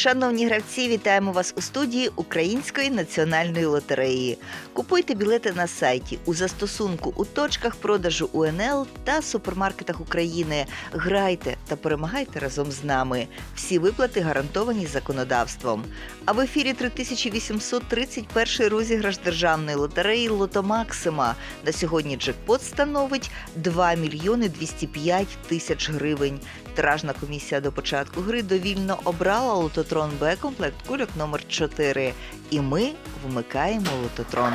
Шановні гравці, вітаємо вас у студії Української національної лотереї. Купуйте білети на сайті у застосунку у точках продажу УНЛ та супермаркетах України. Грайте та перемагайте разом з нами. Всі виплати гарантовані законодавством. А в ефірі 3831 розіграш державної лотереї Лото Максима. На сьогодні джекпот становить 2 мільйони 205 тисяч гривень. Тиражна комісія до початку гри довільно обрала лототрон Б комплект кульок номер 4 І ми вмикаємо лототрон.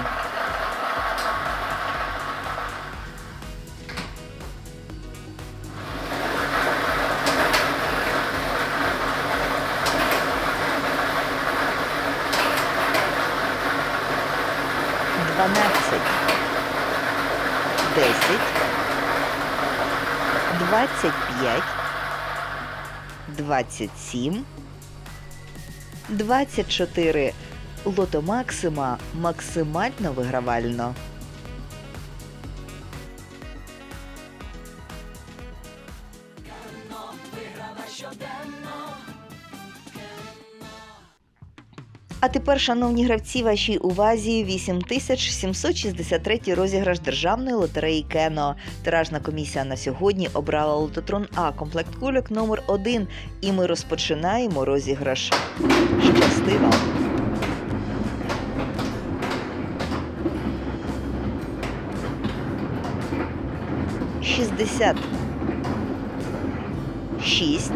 Дванадцять, десять, двадцять п'ять. 27, 24. Лото Максима максимально вигравально. А тепер, шановні гравці, вашій увазі 8763 розіграш державної лотереї Кено. Тиражна комісія на сьогодні обрала лототрон А комплект кульок номер 1 і ми розпочинаємо розіграш. Щасти вам! Шістдесят шість,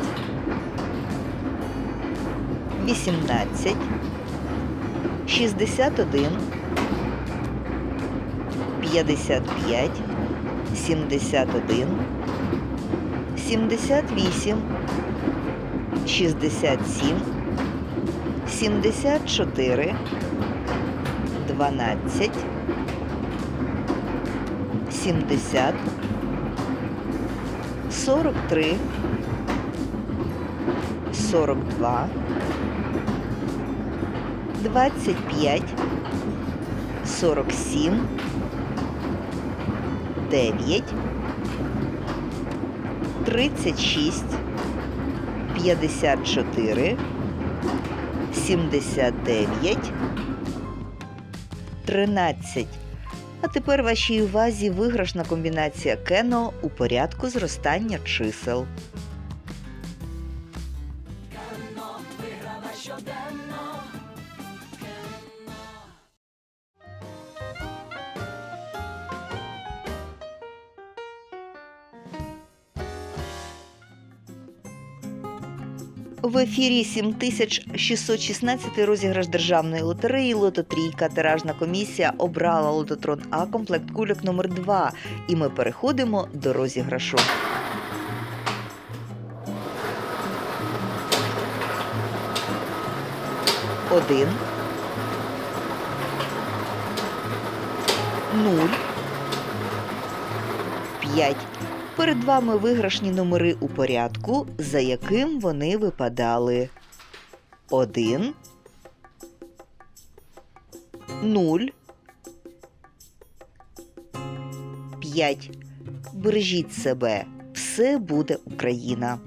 вісімнадцять, 61, 55, 71, 78, 67, 74, 12, 70, 43, 42, 25, 47, 9, 36, 54, 79, 13. А тепер вашій увазі виграшна комбінація кено у порядку зростання чисел. Кено виграла щоденно. В ефірі 7616 розіграш державної лотереї Лото Трійка. Тиражна комісія обрала лототрон А комплект кульок номер 2 І ми переходимо до розіграшу. Один. Нуль. П'ять. Перед вами виграшні номери у порядку, за яким вони випадали. Один. Нуль. П'ять. Бережіть себе. Все буде Україна.